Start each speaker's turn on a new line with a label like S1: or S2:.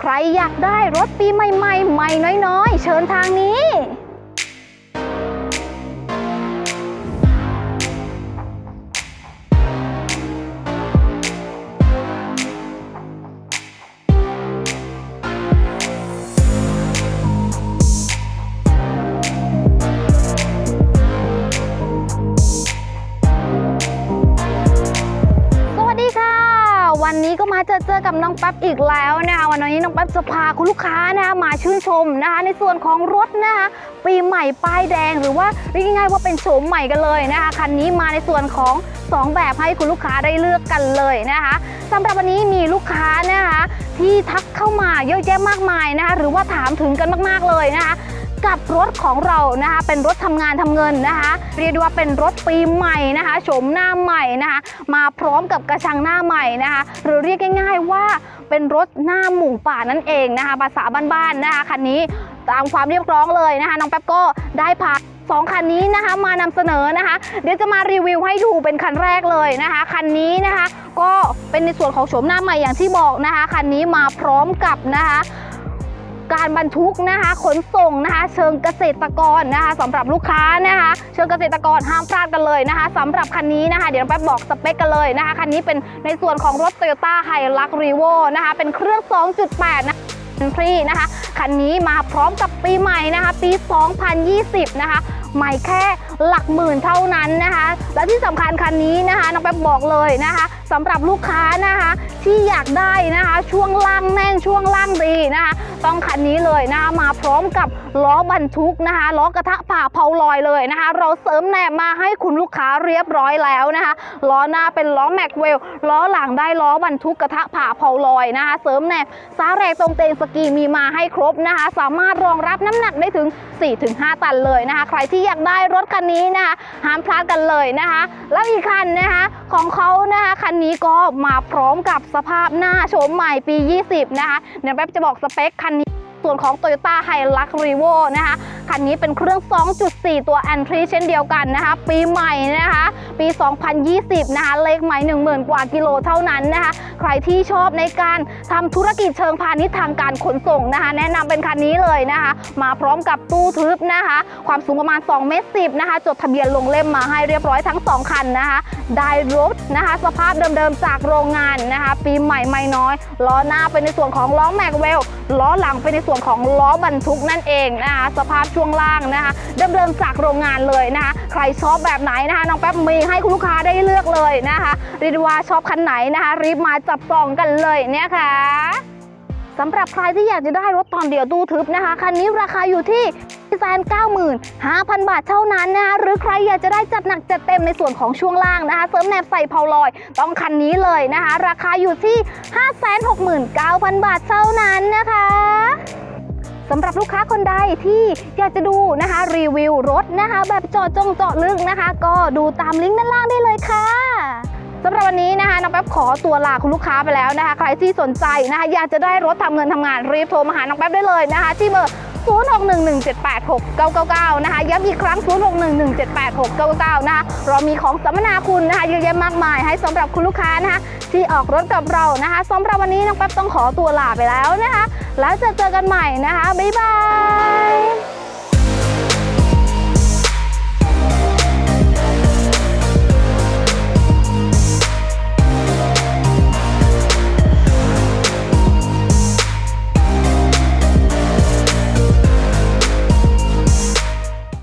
S1: ใครอยากได้รถปีใหม่ๆใหม่น้อยๆ เชิญทางนี้ มาเจอเจอกับน้องแป๊บอีกแล้วนะคะวันนี้น้องแป๊บจะพาคุณลูกค้านะคะมาชื่นชมนะคะในส่วนของรถนะคะปีใหม่ป้ายแดงหรือว่าเรียกง่ายๆว่าเป็นโฉมใหม่กันเลยนะคะคันนี้มาในส่วนของ 2 แบบให้คุณลูกค้าได้เลือกกันเลยนะคะสำหรับวันนี้มีลูกค้านะคะที่ทักเข้ามาเยอะแยะมากมายนะคะหรือว่าถามถึงกันมากๆเลยนะคะ กับรถของเรานะคะเป็นรถทำงานทำเงินนะคะเรียกได้ว่าเป็นรถปีใหม่นะคะโฉมหน้าใหม่นะคะมาพร้อมกับกระชังหน้าใหม่นะคะหรือเรียกง่าย ๆว่าเป็นรถหน้าหมูป่านั่นเองนะคะภาษาบ้านๆนะคะคันนี้ตามความเรียบร้องเลยนะคะน้องแป๊บก็ได้พาสองคันนี้นะคะมานำเสนอนะคะ เดี๋ยวจะมารีวิวให้ดูเป็นคันแรกเลยนะคะคันนี้นะคะ ก็เป็นในส่วนของโฉมหน้าใหม่อย่างที่บอกนะคะคันนี้มาพร้อมกับนะคะ การบรรทุกนะคะขนส่งนะคะ เชิงเกษตรกรนะคะสำหรับลูกค้านะคะ เชิงเกษตรกรห้ามพลาดกันเลยนะคะสำหรับคันนี้นะคะ เดี๋ยวแป๊บบอกสเปคกันเลยนะคะคันนี้เป็นในส่วนของรถ Toyota h i l u x r e v o นะคะ เป็นเครื่อง 2.8 นะพรีนะคะคันนี้มาพร้อมกับปีใหม่นะคะ ปี 2020 นะคะใหม่แค่หลักหมื่นเท่านั้นนะคะ และที่สำคัญคันนี้นะคะน้องแป๊บบอกเลยนะคะสำหรับลูกค้านะคะที่อยากได้นะคะ ช่วงล่างแน่นช่วงล่างดีนะคะ ต้องคันนี้เลยนะคะมาพร้อมกับล้อบรรทุกนะคะล้อกระทะผ่าเผาลอยเลยนะคะ เราเสริมแหนบมาให้คุณลูกค้าเรียบร้อยแล้วนะคะล้อหน้าเป็นล้อแม็กเวลล้อหลังได้ล้อบรรทุกกระทะผ่าเผาลอยนะคะ เสริมแหนบสาแรกตรงเตงสกีมีมาให้ครบนะคะ สามารถรองรับน้ำหนักได้ถึง 4-5 ตันเลยนะคะ ใครที่อยากได้รถคันนี้นะคะห้ามพลาดกันเลยนะคะ แล้วอีกคันนะคะของเขานะคะคันนี้ก็มาพร้อมกับสภาพหน้าโฉมใหม่ปี 20 นะคะเดี๋ยวแป๊บจะบอกสเปคคัน ส่วนของ Toyota h i l u x r e v o นะคะ คันนี้เป็นเครื่อง 2.4 ตัว Entry เช่นเดียวกันนะคะ ปีใหม่นะคะ ปี 2020 นะคะ เลขใหม่ 10,000 กว่ากิโลเท่านั้นนะคะ ใครที่ชอบในการทำธุรกิจเชิงพาณิชย์ทางการขนส่งนะคะ แนะนำเป็นคันนี้เลยนะคะ มาพร้อมกับตู้ทึบนะคะ ความสูงประมาณ 2 เมตร 10 นะคะ จดทะเบียนลงเล่มมาให้เรียบร้อยทั้ง 2 คันนะคะ ได้รถนะคะ สภาพเดิมๆจากโรงงานนะคะ ปีใหม่ไม่น้อย ล้อหน้าเป็นในส่วนของล้อแม็กเวล ล้อหลังเป็นในส่วนของล้อบรรทุกนั่นเองนะคะ สภาพช่วงล่างนะคะเดิมๆจากโรงงานเลยนะคะ ใครชอบแบบไหนนะคะน้องแป๊บมีให้คุณลูกค้าได้เลือกเลยนะคะเรียกได้ว่าชอบคันไหนนะคะ รีบมาจับจองกันเลยเนี่ยค่ะสำหรับใครที่อยากจะได้รถตอนเดียวตู้ทึบนะคะคันนี้ราคาอยู่ที่แสนเก้าหมื่นห้าพันบาทเท่านั้นนะคะหรือใครอยากจะได้จัดหนักจัดเต็มในส่วนของช่วงล่างนะคะเสริมแนบใส่เพาลอย ต้องคันนี้เลยนะคะ ราคาอยู่ที่ 569,000 บาทเท่านั้นนะคะ สำหรับลูกค้าคนใดที่อยากจะดูนะคะรีวิวรถนะคะ แบบเจาะจงเจาะลึกนะคะ ก็ดูตามลิงก์ด้านล่างได้เลยค่ะสำหรับวันนี้นะคะน้องแป๊บขอตัวลาคุณลูกค้าไปแล้วนะคะ ใครที่สนใจนะคะอยากจะได้รถทำเงินทำงานรีบโทรมาหาน้องแป๊บได้เลยนะคะ ที่เบอร์ 0611786999 นะคะย้ำอีกครั้ง 0611786999 นะคะเรามีของสัมมนาคุณนะคะเยอะแยะมากมายให้สำหรับคุณลูกค้านะคะ ที่ออกรถกับเรานะคะสำหรับวันนี้น้องแป๊บต้องขอตัวลาไปแล้วนะคะ แล้วจะเจอกันใหม่นะคะ บ๊ายบาย